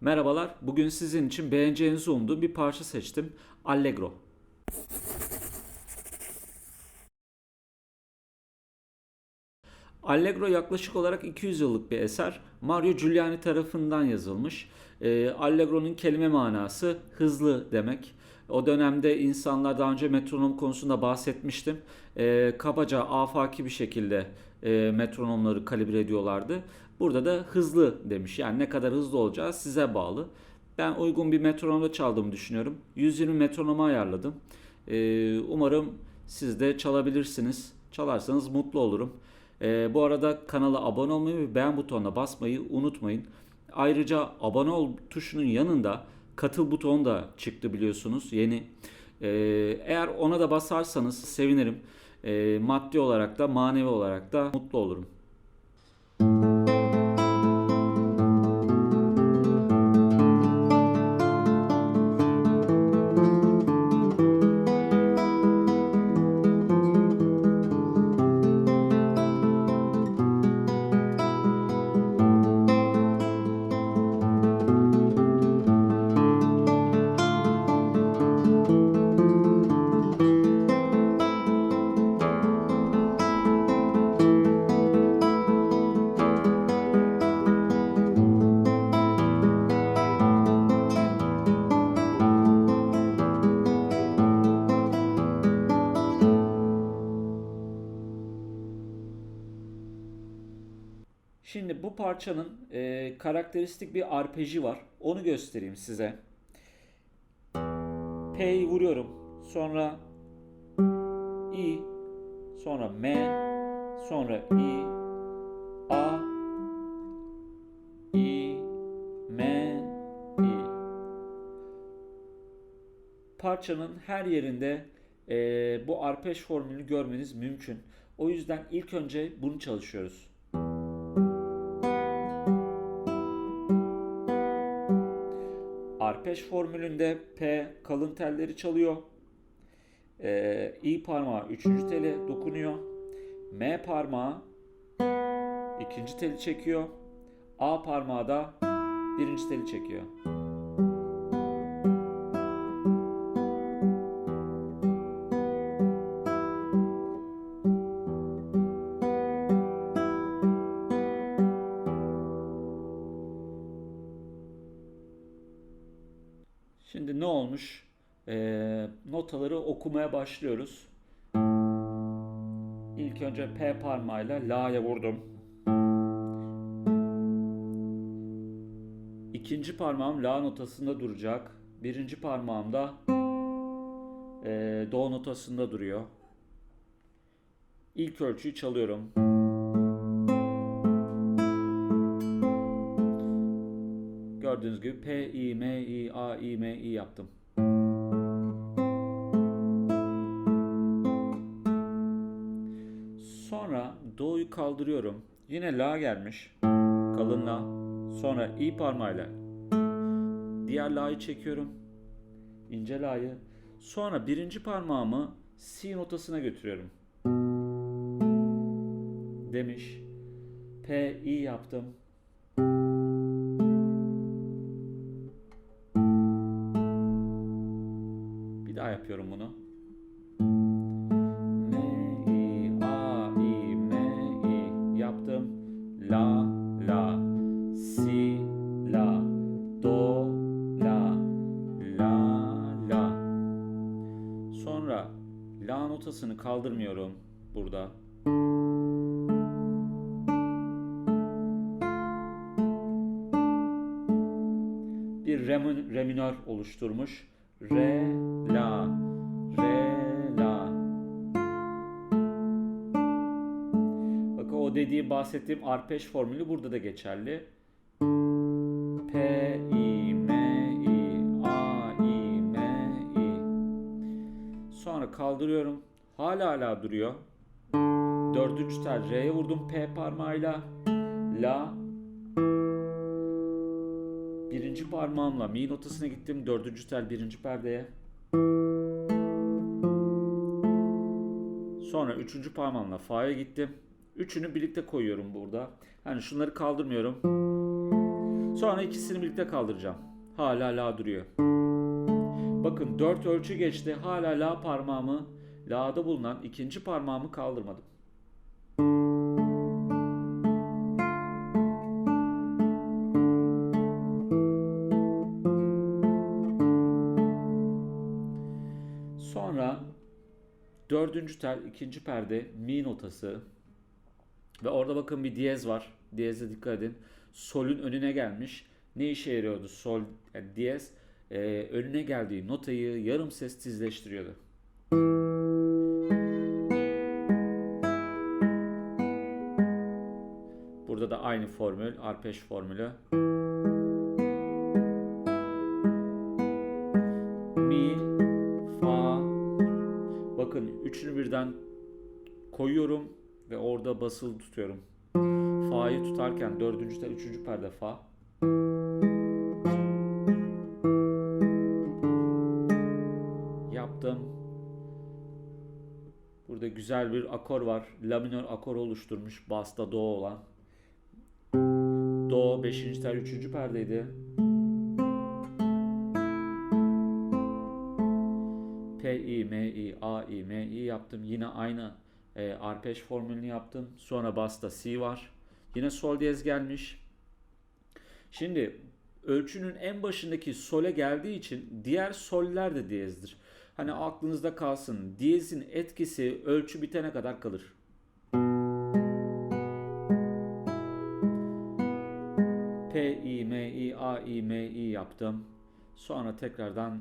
Merhabalar, bugün sizin için beğeneceğinizi umduğum bir parça seçtim. Allegro. Allegro yaklaşık olarak 200 yıllık bir eser. Mario Giuliani tarafından yazılmış. Ee, Allegro'nun kelime manası hızlı demek. O dönemde insanlar daha önce metronom konusunda bahsetmiştim. Ee, kabaca afaki bir şekilde e, metronomları kalibre ediyorlardı. Burada da hızlı demiş. Yani ne kadar hızlı olacağı size bağlı. Ben uygun bir metronomda çaldığımı düşünüyorum. 120 metronoma ayarladım. Ee, umarım siz de çalabilirsiniz. Çalarsanız mutlu olurum. Ee, bu arada kanala abone olmayı ve beğen butonuna basmayı unutmayın. Ayrıca abone ol tuşunun yanında katıl butonu da çıktı biliyorsunuz yeni. Ee, eğer ona da basarsanız sevinirim. Ee, maddi olarak da manevi olarak da mutlu olurum. Şimdi bu parçanın e, karakteristik bir arpeji var. Onu göstereyim size. P'yi vuruyorum. Sonra I, sonra M, sonra I, A, I, M, I. Parçanın her yerinde e, bu arpej formülünü görmeniz mümkün. O yüzden ilk önce bunu çalışıyoruz. Arpej formülünde P kalın telleri çalıyor. Ee, İ parmağı üçüncü tele dokunuyor. M parmağı ikinci teli çekiyor. A parmağı da birinci teli çekiyor. Olmuş? Ee, notaları okumaya başlıyoruz. İlk önce P parmağıyla La'ya vurdum. İkinci parmağım La notasında duracak. Birinci parmağım da ee, Do notasında duruyor. İlk ölçüyü çalıyorum. Gördüğünüz gibi P, I, M, I, A, I, M, I yaptım. Kaldırıyorum. Yine La gelmiş. Kalın La. Sonra I parmağıyla diğer La'yı çekiyorum. İnce La'yı. Sonra birinci parmağımı C notasına götürüyorum. Demiş. P, I yaptım. Bir daha yapıyorum bunu. La notasını kaldırmıyorum burada. bir re, re minör oluşturmuş. Re, la, re, la. Bakın o dediği bahsettiğim arpej formülü burada da geçerli. P, I, M, I, A, I, M, I. Sonra kaldırıyorum. Hala hala duruyor. Dördüncü tel R'ye vurdum P parmağıyla. La, Birinci parmağımla mi notasına gittim. Dördüncü tel birinci perdeye. Sonra üçüncü parmağımla fa'ya gittim. Üçünü birlikte koyuyorum burada. Hani şunları kaldırmıyorum. Sonra ikisini birlikte kaldıracağım. Hala la duruyor. Bakın 4 ölçü geçti. Hala la parmağımı la'da bulunan ikinci parmağımı kaldırmadım. Sonra dördüncü tel ikinci perde mi notası ve orada bakın bir diyez var. Diyeze dikkat edin. Sol'ün önüne gelmiş. Ne işe yarıyordu sol yani diyez? e, önüne geldiği notayı yarım ses tizleştiriyordu. Burada da aynı formül, arpej formülü. Mi, fa. Bakın üçünü birden koyuyorum ve orada basılı tutuyorum. Fa'yı tutarken dördüncü tel üçüncü perde fa. Yaptım. Burada güzel bir akor var. La minör akor oluşturmuş. Basta do olan. Do 5. tel 3. perdeydi. P, I, M, I, A, I, M, I yaptım. Yine aynı e, arpej formülünü yaptım. Sonra basta Si var. Yine sol diyez gelmiş. Şimdi ölçünün en başındaki sole geldiği için diğer soller de diyezdir. Hani aklınızda kalsın. Diyezin etkisi ölçü bitene kadar kalır. A, I, M, I yaptım. Sonra tekrardan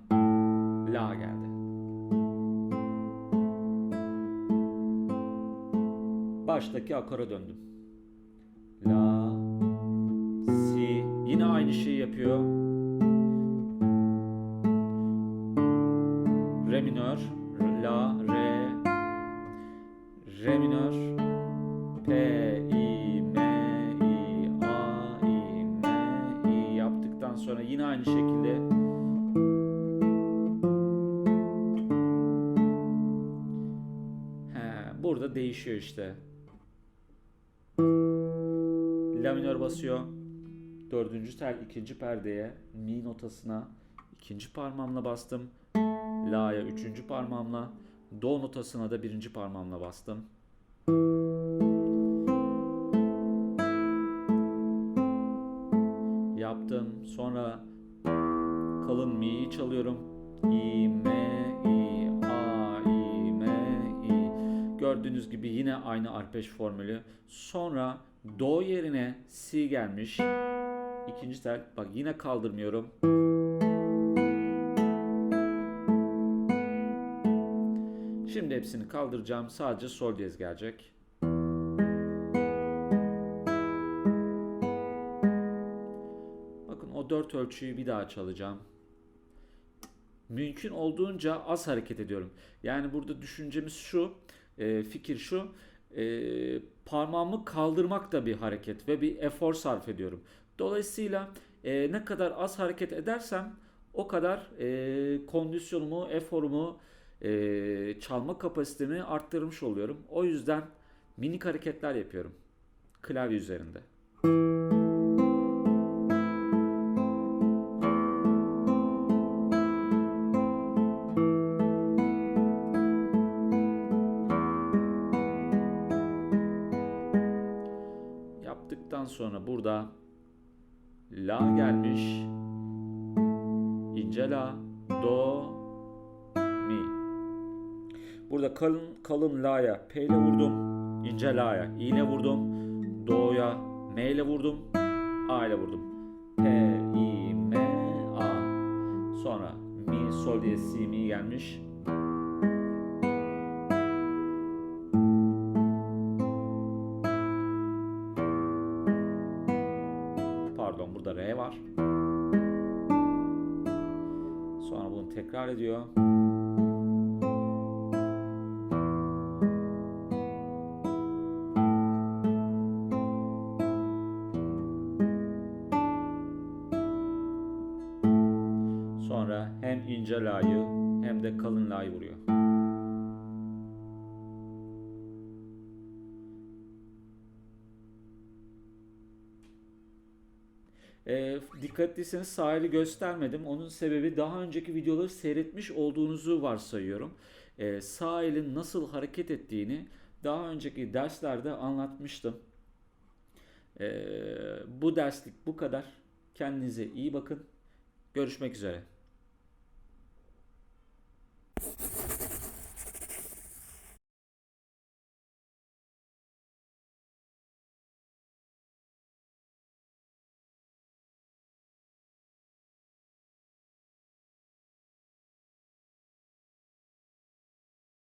La geldi. Baştaki akora döndüm. La, Si, yine aynı şeyi yapıyor. Burada değişiyor işte. La minör basıyor. Dördüncü tel ikinci perdeye mi notasına ikinci parmağımla bastım. La'ya üçüncü parmağımla. Do notasına da birinci parmağımla bastım. Yaptım. Sonra kalın mi'yi çalıyorum. İ, M, İ, Gördüğünüz gibi yine aynı arpej formülü. Sonra do yerine si gelmiş. İkinci tel. Bak yine kaldırmıyorum. Şimdi hepsini kaldıracağım. Sadece sol diyez gelecek. Bakın o dört ölçüyü bir daha çalacağım. Mümkün olduğunca az hareket ediyorum. Yani burada düşüncemiz şu, e, fikir şu. E, parmağımı kaldırmak da bir hareket ve bir efor sarf ediyorum. Dolayısıyla e, ne kadar az hareket edersem o kadar e, kondisyonumu, eforumu, e, çalma kapasitemi arttırmış oluyorum. O yüzden minik hareketler yapıyorum klavye üzerinde. Sonra burada la gelmiş. ince la, do, mi. Burada kalın kalın la'ya p ile vurdum. ince la'ya i ile vurdum. Do'ya m ile vurdum. a ile vurdum. P, i, m, a. Sonra mi, sol diye si, mi gelmiş. Tekrar ediyor. Sonra hem ince la'yı hem de kalın la'yı vuruyor. E, Dikkat eli göstermedim. Onun sebebi daha önceki videoları seyretmiş olduğunuzu varsayıyorum. Sağ elin nasıl hareket ettiğini daha önceki derslerde anlatmıştım. Ee, bu derslik bu kadar. Kendinize iyi bakın. Görüşmek üzere.